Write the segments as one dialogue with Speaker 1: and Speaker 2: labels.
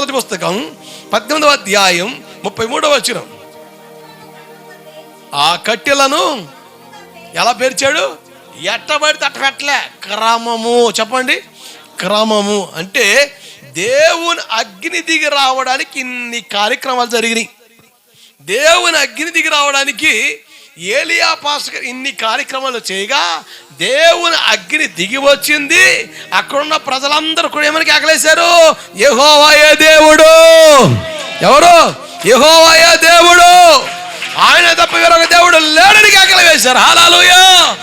Speaker 1: మొదటి పుస్తకం పద్దెనిమిదవ అధ్యాయం ముప్పై మూడవ వచ్చిన ఆ కట్టెలను ఎలా పేర్చాడు? ఎట్టబడితే అట్ట పెట్టలే క్రమము చెప్పండి. క్రమము అంటే దేవుని అగ్ని దిగి రావడానికి ఇన్ని కార్యక్రమాలు జరిగినాయి. దేవుని అగ్ని దిగి రావడానికి ఏలియా పాస్టర్ ఇన్ని కార్యక్రమాలు చేయగా దేవుని అగ్ని దిగి వచ్చింది. అక్కడున్న ప్రజలందరూ కూడా ఏమని అగలేశారు యహోవాయే దేవుడు. ఎవరు? యహోవాయే దేవుడు. ఆయన తప్ప వేరొక దేవుడు లేడని కేకలు వేశారు. హాలాలుయా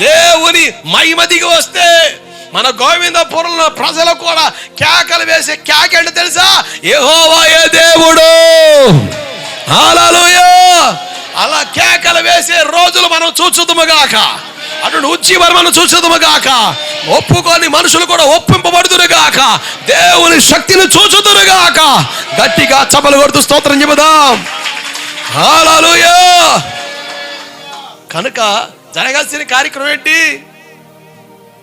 Speaker 1: దేవుని మహిమ దిగి వస్తే మన గోవిందపురంలో ప్రజలు కూడా కేకలు వేసే కేక తెలుసా? యహోవాయే దేవుడు. హాలాలుయా అలా కేకలు వేసే రోజులు మనం చూచుదుముగాక అటు ఉచ్చి మనం చూచుదుముగాక ఒప్పుకొని మనుషులు కూడా ఒప్పింపబడుదురుగాక దేవుని శక్తిని చూచుదురుగాక గట్టిగా చపలు కొడుతూ స్తోత్రం చెబుదాం. కనుక జరగాల్సిన కార్యక్రమం ఏంటి?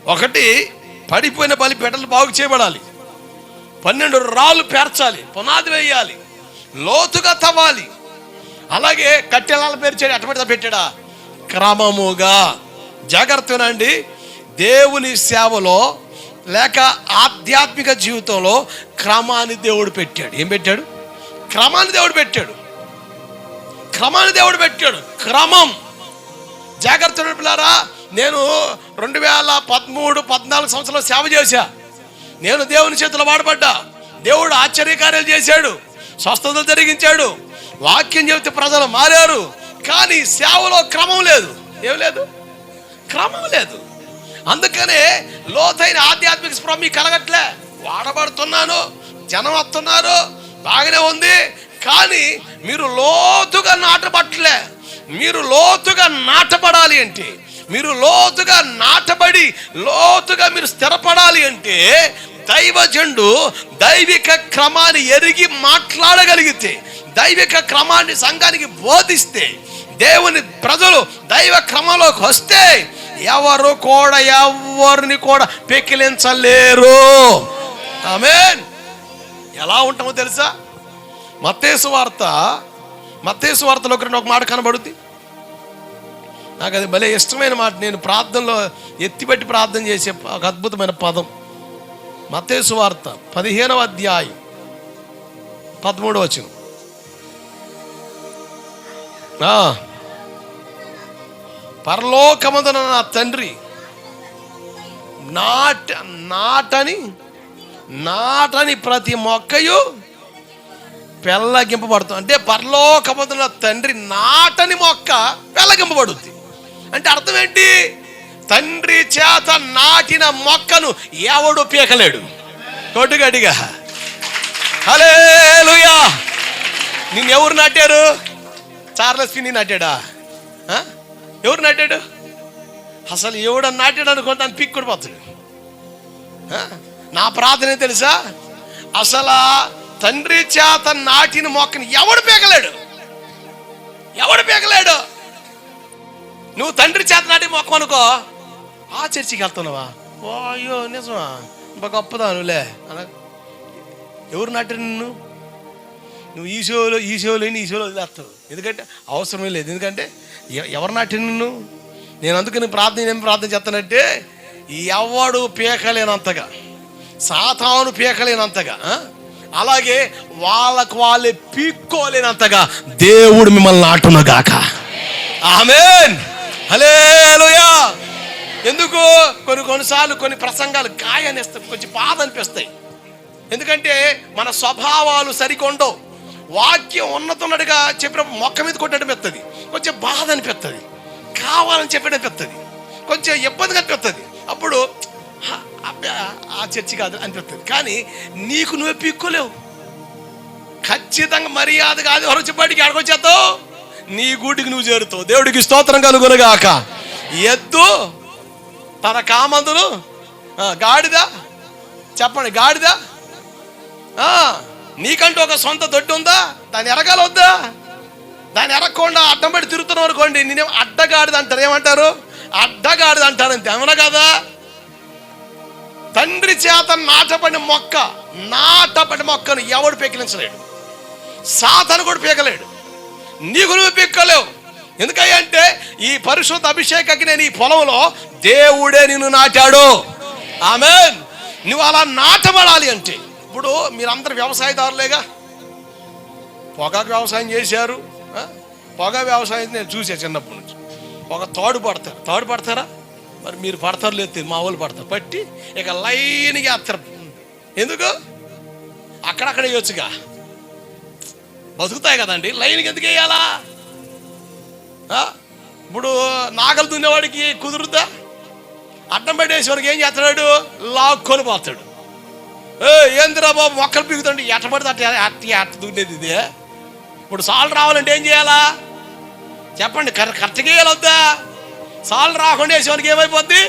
Speaker 1: ఒకటి పడిపోయిన బలి పెట్టలు బాగు చేయబడాలి. పన్నెండు రాళ్ళు పేర్చాలి పునాది వేయాలి లోతుగా తవ్వాలి. అలాగే కట్టెలాల పేర్చాడు అటపడితే పెట్టాడా? క్రమముగా. జాగ్రత్తనండి దేవుని సేవలో లేక ఆధ్యాత్మిక జీవితంలో క్రమాన్ని దేవుడు పెట్టాడు. ఏం పెట్టాడు? క్రమాన్ని దేవుడు పెట్టాడు. క్రమాన్ని దేవుడు పెట్టాడు. క్రమం. జాగ్రత్త పిల్లారా. నేను రెండు వేల పదమూడు పద్నాలుగు సంవత్సరాలు సేవ చేశా. నేను దేవుని చేతిలో వాడబడ్డా. దేవుడు ఆశ్చర్యకార్యాలు చేశాడు. స్వస్థతలు జరిగించాడు. వాక్యం చెబితే ప్రజలు మారారు కానీ సేవలో క్రమం లేదు. ఏం లేదు? క్రమం లేదు. అందుకనే లోతైన ఆధ్యాత్మిక స్పృహ మీకు కలగట్లే. వాడబడుతున్నాను జనం వస్తున్నారు బాగానే ఉంది కానీ మీరు లోతుగా నాటబట్టలే. మీరు లోతుగా నాటబడాలి అంటే మీరు లోతుగా నాటబడి లోతుగా మీరు స్థిరపడాలి అంటే దైవజండు దైవిక క్రమాన్ని ఎరిగి మాట్లాడగలిగితే దైవిక క్రమాన్ని సంఘానికి బోధిస్తే దేవుని ప్రజలు దైవ క్రమంలోకి వస్తే ఎవరు కూడా ఎవరిని కూడా పెకిలించలేరు. ఆమెన్. ఎలా ఉంటామో తెలుసా? మత్తేసు వార్త మత్తేసు వార్తలో ఒకరిని రెండు ఒక మాట కనబడుద్ది. నాకు అది భలే ఇష్టమైన మాట. నేను ప్రార్థనలో ఎత్తిపెట్టి ప్రార్థన చేసే ఒక అద్భుతమైన పదం. మత్తేసు వార్త పదిహేనవ అధ్యాయం పదమూడవ వచనం. పరలోకమందున నా తండ్రి నాట నాటని నాటని ప్రతి మొక్కయు పెళ్ళగింపబడుతుంది అంటే పరలోకమందున తండ్రి నాటని మొక్క పెళ్ళగింపబడుద్ది అంటే అర్థం ఏంటి? తండ్రి చేత నాటిన మొక్కను ఎవడు పీకలేడు? కొట్టుగడిగా హలే నిన్ను ఎవరు నాటారు? చార్లెస్ పిన్ని నాటాడా? ఎవరు నాటాడు? అసలు ఎవడ నాటాడు అనుకో దాన్ని పిక్కుడు పోతాడు. నా ప్రార్థన తెలుసా? అసలు తండ్రి చేత నాటిన మొక్కని ఎవడు పీకలేడు? ఎవడు పీకలేడు? నువ్వు తండ్రి చేత నాటి మొక్క అనుకో. ఆ చర్చికి వెళ్తున్నావా? ఓ అయ్యో నిజమా? ఇంత గొప్పదా నువ్వులే ఎవరు నాటిన నువ్వు నువ్వు ఈ షోలో ఈ షోలో ఈ షోలో వదిలేస్తావు. ఎందుకంటే అవసరమే లేదు. ఎందుకంటే ఎ- ఎవరు నాటి నిన్ను? నేను అందుకని ప్రార్థన ఏం ప్రార్థన చేస్తానంటే ఎవడు పీకలేనంతగా సాతాను పీకలేనంతగా అలాగే వాళ్ళకు వాళ్ళే పీక్కోలేనంతగా దేవుడు మిమ్మల్ని నాటునగాక. ఆమెన్. హలేలుయా ఎందుకు? కొన్ని కొన్నిసార్లు కొన్ని ప్రసంగాలు గాయనిస్తాయి కొంచెం బాధ అనిపిస్తాయి. ఎందుకంటే మన స్వభావాలు సరికొండవు. వాక్యం ఉన్నతున్నట్టుగా చెప్పిన మొక్క మీద కొట్టడం పెద్దది కొంచెం బాధ అనిపిస్తుంది కావాలని చెప్పడం పెద్దది కొంచెం ఇబ్బంది అనిపిస్తుంది అప్పుడు "హ, ఆ చర్చి కాదు అనిపిస్తుంది కానీ నీకు నువ్వే పీక్కోలేవు. ఖచ్చితంగా మర్యాద కాదు. ఎవరు చెప్పాడికి ఆడకొచ్చేస్తావు నీ గూటికి నువ్వు చేరుతావు. దేవుడికి స్తోత్రం కలుగునుగాక. ఎద్దు తన కామందులు గాడిద చెప్పండి గాడిద? ఆ, నీకంటూ ఒక సొంత దొడ్డి ఉందా? దాన్ని ఎరగాల వద్దా దాన్ని ఎరగకుండా అడ్డం పెట్టి తిరుగుతున్నావు అనుకోండి నేనేం అడ్డగాడిది అంటారు ఏమంటారు? అడ్డగాడిది అంటారు అంతే అవునా కదా? తండ్రి చేత నాటబడిన మొక్క నాటబడిన మొక్కను ఎవడు పెకిలించలేడు? సాధన కూడా పీకలేడు. నీకు నువ్వు పీక్కలేవు. ఎందుకంటే ఈ పరిశుద్ధ అభిషేకకి నేను ఈ పొలంలో దేవుడే నిన్ను నాటాడు. ఆమె నువ్వు అలా నాటబడాలి అంటే ఇప్పుడు మీరందరూ వ్యవసాయదారులేగా? పొగాకు వ్యవసాయం చేశారు పొగ వ్యవసాయం నేను చూసా చిన్నప్పటి నుంచి. ఒక తాడు పడతారు. తాడు పడతారా? మరి మీరు పడతారు లేదు మా వాళ్ళు పడతారు. పట్టి ఇక లైన్గా వేస్తారు. ఎందుకు? అక్కడక్కడ వేయొచ్చుగా. బతుకుతాయి కదండి. లైన్కి ఎందుకు వేయాలా? ఇప్పుడు నాగలు దున్నేవాడికి కుదురుద్దా? అడ్డం పెట్టేసేవాడికి ఏం చేస్తాడు లాక్కొని పోతాడు. ఏ ఏందిరా బాబు మొక్కలు పీకుతుంటే ఎట్ట పడితే అట్ట అట్ట అట్ట దున్నేది ఇది? ఇప్పుడు సాల్ రావాలంటే ఏం చేయాలా? చెప్పండి కర్ర కరెక్ట్గా వేయాలొద్దా సాల్ రాకుండా వేసేవానికి ఏమైపోద్ది?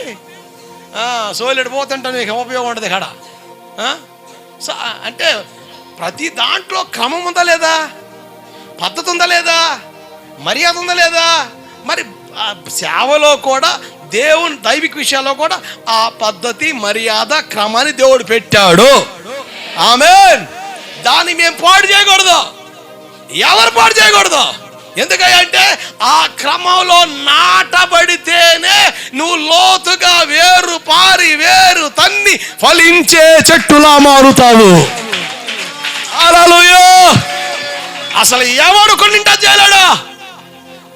Speaker 1: సోలేడు పోతుంటే నీకు ఉపయోగం ఉండదు ఇక్కడ. స- అంటే ప్రతి దాంట్లో క్రమం ఉందా లేదా? పద్ధతి ఉందా లేదా? మర్యాద ఉందా లేదా? మరి సేవలో కూడా దేవుని దైవిక విషయాల్లో కూడా ఆ పద్ధతి మర్యాద క్రమాన్ని దేవుడు పెట్టాడు. ఆమె దాన్ని మేము పాడు చేయకూడదు. ఎవరు పాడు చేయకూడదు? ఎందుకంటే ఆ క్రమంలో నాటబడితేనే నువ్వు లోతుగా వేరు పారి వేరు తన్ని ఫలించే చెట్టులా మారుతావు. హల్లెలూయా. అసలు ఎవడు కొన్నింటా చేయలేడు?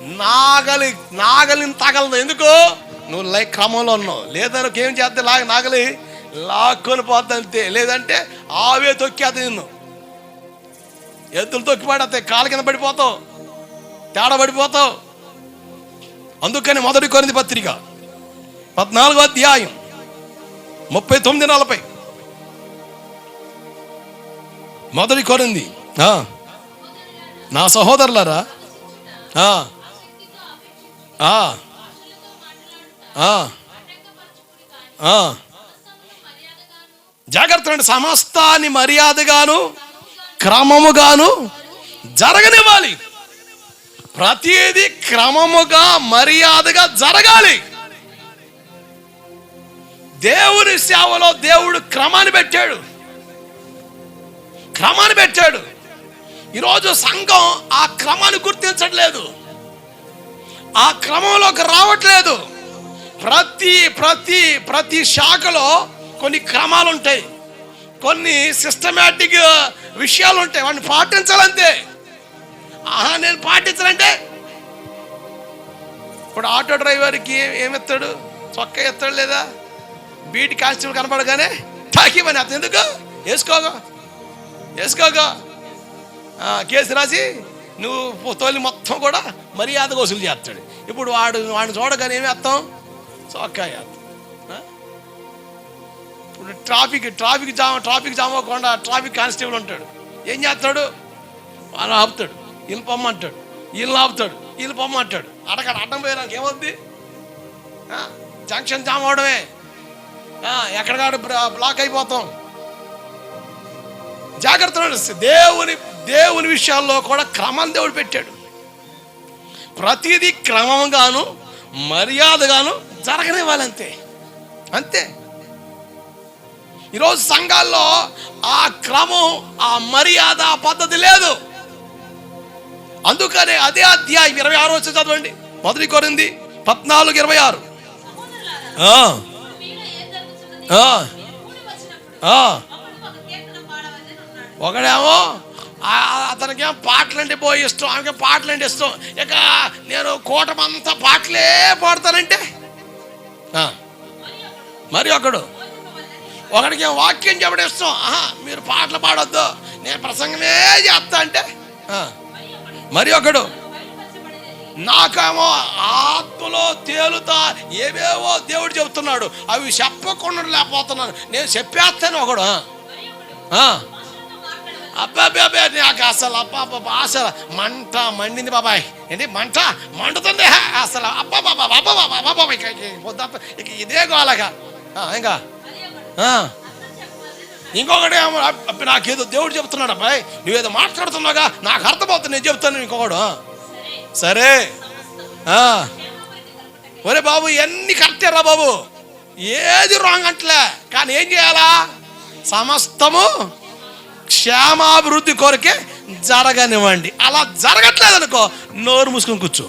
Speaker 1: నాగలి నాగలిని తగలదు. ఎందుకు? నువ్వు లై క్రమంలో ఉన్నావు. లేదా నువ్వు ఏం చేస్తే లాగ నాగలి లాక్కొని పోద్ది అంతే. లేదంటే ఆవే తొక్కేది నిన్ను ఎద్దులు తొక్కి పడతాయి. కాలు కింద పడిపోతావు. తేడా పడిపోతావు. అందుకని మొదటి కొరింది పత్రిక పద్నాలుగో అధ్యాయం ముప్పై తొమ్మిది నలభై. మొదటి కొరింది. నా సహోదరులారా ఆ. జాగ్రత్త అండి సమస్తాన్ని మర్యాదగాను క్రమముగాను జరగనివ్వాలి. ప్రతిదీ క్రమముగా మర్యాదగా జరగాలి. దేవుని సేవలో దేవుడు క్రమాన్ని పెట్టాడు. క్రమాన్ని పెట్టాడు. ఈరోజు సంఘం ఆ క్రమాన్ని గుర్తించట్లేదు. ఆ క్రమంలోకి రావట్లేదు. ప్రతి ప్రతి ప్రతి శాఖలో కొన్ని క్రమాలు ఉంటాయి కొన్ని సిస్టమేటిక్ విషయాలు ఉంటాయి వాటిని పాటించాలంతే. ఆహా నేను పాటించాలంటే ఇప్పుడు ఆటో డ్రైవర్కి ఏమెత్తాడు? చొక్క ఎత్తాడు చొక్కా లేదా? బీటి కానిస్టేబుల్ కనపడగానే తాకిమని అతను ఎందుకు? వేసుకోగా వేసుకోగా కేసు రాసి నువ్వు తోలి మొత్తం కూడా మర్యాదగా వసూలు చేస్తాడు. ఇప్పుడు వాడు వాడిని చూడగానే ఏమి వేస్తాం సోకాయాత్ ఇప్పుడు traffic traffic jam traffic jam అవ్వకుండా ట్రాఫిక్ కానిస్టేబుల్ ఉంటాడు. ఏం చేస్తాడు? వాళ్ళు ఆపుతాడు. వీళ్ళు పొమ్మంటాడు. వీళ్ళు ఆపుతాడు. వీళ్ళు పొమ్మంటాడు. అడగడ అడ్డం పోయడానికి ఏమవుద్ది? జంక్షన్ జామ్ అవడమే. ఆ, ఎక్కడికాడు బ్లా- బ్లాక్ అయిపోతాం. జాగ్రత్త దేవుని దేవుని విషయాల్లో కూడా క్రమం దేవుడు పెట్టాడు. ప్రతిదీ క్రమంగాను మర్యాదగాను జరగనివ్వాలంతే అంతే. ఈరోజు సంఘాల్లో ఆ క్రమం ఆ మర్యాద ఆ పద్ధతి లేదు. అందుకనే అదే అధ్యాయం ఇరవై ఆరు వచ్చి చదవండి. మొదటి కొరింది పద్నాలుగు ఇరవై ఆరు. ఒకడేమో ఆ- అతనికేం పాటలంటే పోయి ఇష్టం ఆమెకి పాటలంటే ఇష్టం. ఇక నేను కూటమంతా పాటలే పాడతానంటే మరి ఒకడు. ఒకడికి వాక్యం చెప్పడం ఇష్టం? ఆహా మీరు పాటలు పాడొద్దు. నేను ప్రసంగమే చేస్తా అంటే. మరి ఒకడు. నాకేమో ఆత్మలో తేలుతా ఏవేవో దేవుడు చెబుతున్నాడు అవి చెప్పకుండా లేకపోతున్నాను. నేను చెప్పేస్తాను ఒకడు. ఆ. అబ్బే నాకు అసలు అబ్బాబ్బా అసలు మంట మండింది బాబాయ్. ఏంటి? మంట మండుతుంది. హే, అసలు అబ్బాబాబా అబ్బాబాబా అబ్బాబా అబ్బా ఇక ఇక ఇక ఇదే గోలగా. ఇంకా? ఇంకొకటి నాకేదో దేవుడు చెప్తున్నాడు అబ్బాయి. నువ్వేదో మాట్లాడుతున్నాగా నాకు అర్థమవుతుంది నేను చెప్తాను ఇంకొకడు.
Speaker 2: సరే.
Speaker 1: ఒరే బాబు ఇవన్నీ కరెక్టే బాబు. ఏది రాంగ్ అంటలే. కానీ ఏం చేయాలా? సమస్తము క్షేమాభివృద్ధి కొరకే జరగనివ్వండి. అలా జరగట్లేదు అనుకో నోరు మూసుకొని కూర్చో.